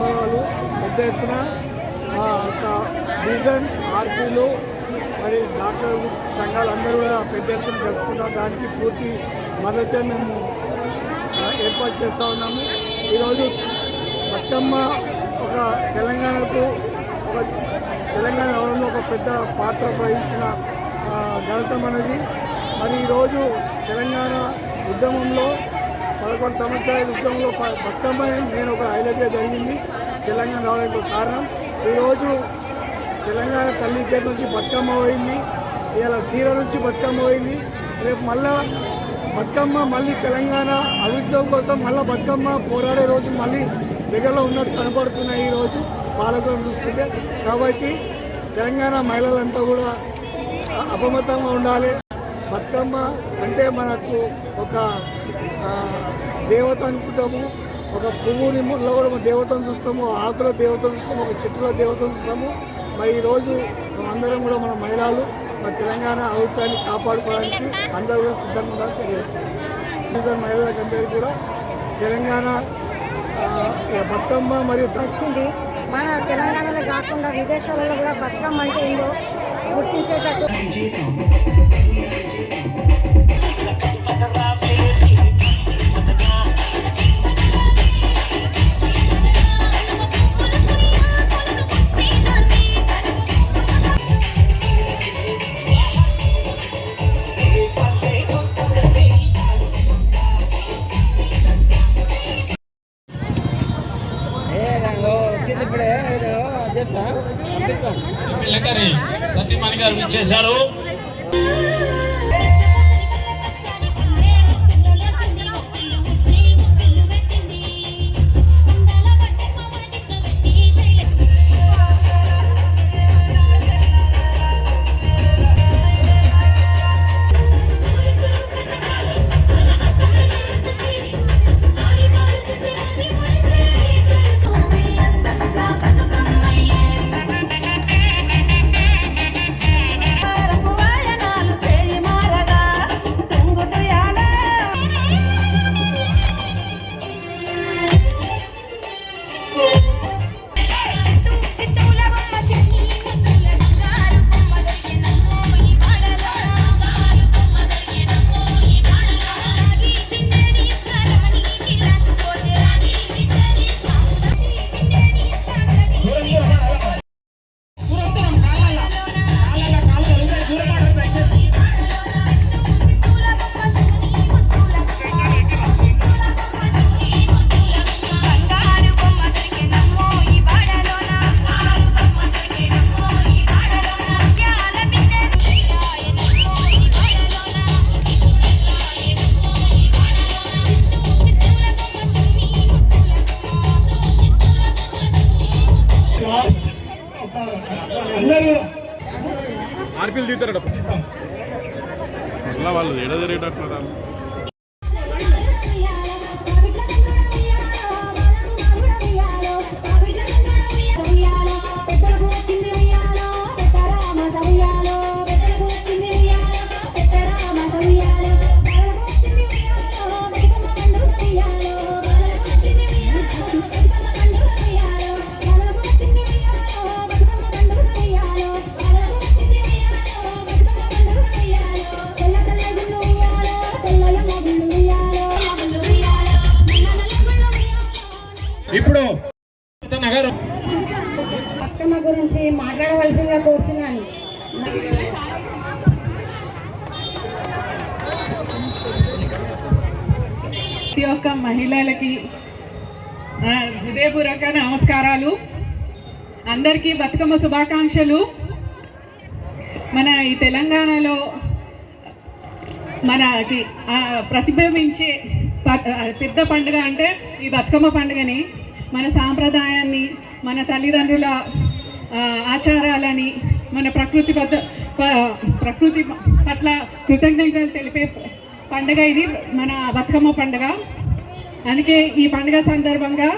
మాకు సంబరాలు పెద్ద ఎత్తున మా యొక్క డివిజన్ ఆర్పీలు మరి డాక్టర్ సంఘాలు అందరూ కూడా పెద్ద ఎత్తున జరుపుకుంటాం దానికి పూర్తి మద్దతు మేము ఏర్పాటు చేస్తూ ఉన్నాము. ఈరోజు బతుకమ్మ ఒక తెలంగాణకు ఒక తెలంగాణ అవడంలో ఒక పెద్ద పాత్ర వహించిన ఆ, ఘనత మనది. మరి ఈరోజు తెలంగాణ ఉద్యమంలో పదకొండు సంవత్సరాల యుద్ధంలో ప- బతుకమ్మ నేను ఒక హైలైట్గా జరిగింది. తెలంగాణ రావడానికి ఒక కారణం. ఈరోజు తెలంగాణ తల్లి చేతి నుంచి బతుకమ్మ పోయింది. ఇలా సీర నుంచి బతుకమ్మ పోయింది. రేపు మళ్ళా బతుకమ్మ మళ్ళీ తెలంగాణ అభివృద్ధి కోసం మళ్ళీ బతుకమ్మ పోరాడే రోజు మళ్ళీ దగ్గరలో ఉన్నట్టు కనపడుతున్నాయి ఈరోజు పాలకులను చూస్తుంటే. కాబట్టి తెలంగాణ మహిళలంతా కూడా అపమతంగా ఉండాలి. బతుకమ్మ అంటే మనకు ఒక దేవత అనుకుంటాము ఒక పువ్వుని ముళ్ళలో కూడా దేవతను చూస్తాము ఆకుల దేవతను చూస్తాము ఒక చెట్టులో దేవతను చూస్తాము. మరి ఈరోజు అందరం కూడా మన మహిళలు మన తెలంగాణ అభివృద్ధాన్ని కాపాడుకోవడానికి అందరూ కూడా సిద్ధంగా ఉండాలని తెలియజేస్తాం మహిళలకు అందరికీ కూడా తెలంగాణ బతుకమ్మ మరియు వచ్చింది. మన తెలంగాణలో కాకుండా విదేశాలలో కూడా బతుకమ్మ అంటే ఏందో గుర్తించేటట్టు గారు ఇచ్చేశారు ఆర్పీలు తీస్తారట మళ్ళా వాళ్ళు ఎడ జరిగేటట్టున్నారా ప్రతి ఒక్క మహిళలకి హృదయపూర్వక నమస్కారాలు. అందరికీ బతుకమ్మ శుభాకాంక్షలు. మన ఈ తెలంగాణలో మనకి ప్రతిబింబించే ప- పెద్ద పండుగ అంటే ఈ బతుకమ్మ పండుగని మన సాంప్రదాయాన్ని మన తల్లిదండ్రుల ఆచారాలని మన ప్రకృతి పద్ధ ప- ప్రకృతి పట్ల కృతజ్ఞతలు తెలిపే పండుగ ఇది మన బతుకమ్మ పండగ. అందుకే ఈ పండుగ సందర్భంగా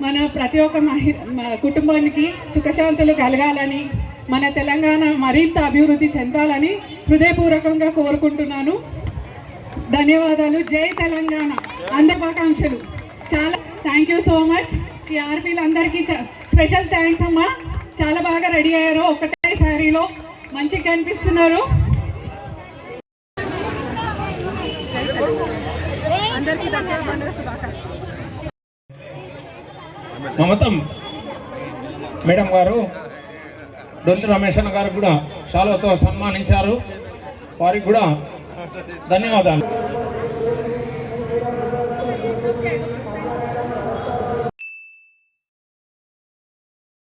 మన ప్రతి ఒక్క మహి కుటుంబానికి సుఖశాంతులు కలగాలని మన తెలంగాణ మరింత అభివృద్ధి చెందాలని హృదయపూర్వకంగా కోరుకుంటున్నాను. ధన్యవాదాలు. జై తెలంగాణ. అందపాకాంక్షలు. చాలా థ్యాంక్ యూ సో మచ్. ఈ ఆర్పీలందరికీ స్పెషల్ థ్యాంక్స్ అమ్మా. చాలా బాగా రెడీ అయ్యారు. ఒకటే శారీలో మంచిగా కనిపిస్తున్నారు. మమతం. మేడం గారు డొల్లి రమేష్ గారు కూడా శాలతో సన్మానించారు. వారికి కూడా ధన్యవాదాలు.